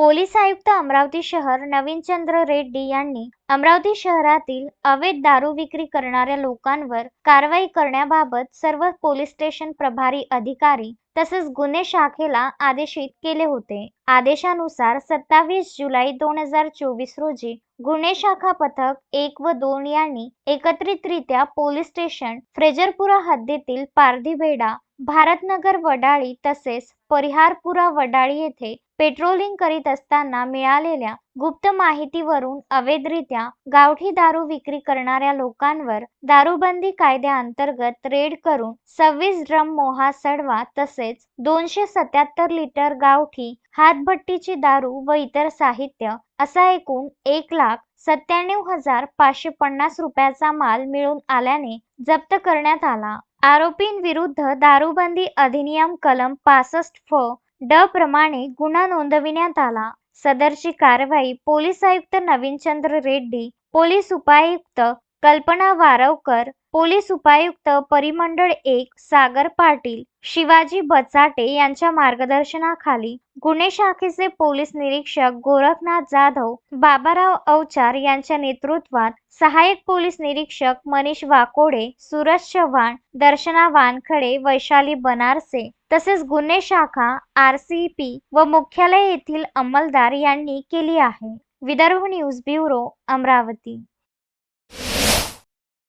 Police आयुक्त अमरावती शहर नवीनचंद्र रेड्डी यांनी अमरावती शहरातील अवैध दारू विक्री करणाऱ्या लोकांवर कारवाई करण्याबाबत सर्व पोलीस स्टेशन प्रभारी अधिकारी तसेच गुन्हे शाखेला आदेशित केले होते. आदेशानुसार सत्तावीस जुलै दोन हजार चोवीस रोजी गुन्हे शाखा पथक एक व दोन यांनी एकत्रितरित्या पोलीस स्टेशन फ्रेजरपुरा हद्दीतील पारधीबेडा भारतनगर वडाळी तसेच परिहारपुरा वडाळी येथे पेट्रोलिंग करीत असताना मिळालेल्या गुप्त माहितीवरून अवैधरित्या गावठी दारू विक्री करणाऱ्या लोकांवर दारूबंदी कायद्याअंतर्गत रेड करून सव्वीस ड्रम मोहा सडवा तसेच दोनशे सत्याहत्तर लिटर गावठी हातभट्टीची दारू व इतर साहित्य असा एकूण एक लाख सत्त्याण्णव हजार पाचशे पन्नास रुपयाचा माल मिळून आल्याने जप्त करण्यात आला. आरोपींविरुद्ध दारूबंदी अधिनियम कलम पासष्ट फ ड प्रमाणे गुन्हा नोंदविण्यात आला. सदरची कारवाई पोलीस आयुक्त नवीनचंद्र रेड्डी पोलीस उपायुक्त कल्पना वारवकर पोलीस उपायुक्त परिमंडळ एक सागर पाटील शिवाजी बचाटे यांच्या मार्गदर्शनाखाली गुन्हे शाखेचे पोलीस निरीक्षक गोरखनाथ जाधव बाबाराव अवचार यांच्या नेतृत्वात सहाय्यक पोलीस निरीक्षक मनीष वाकोडे सूरज चव्हाण दर्शना वानखडे वैशाली बनारसे तसेच गुन्हे शाखा आर सी पी व मुख्यालय येथील अंमलदार यांनी केली आहे. Vidarbha news bureau Amravati.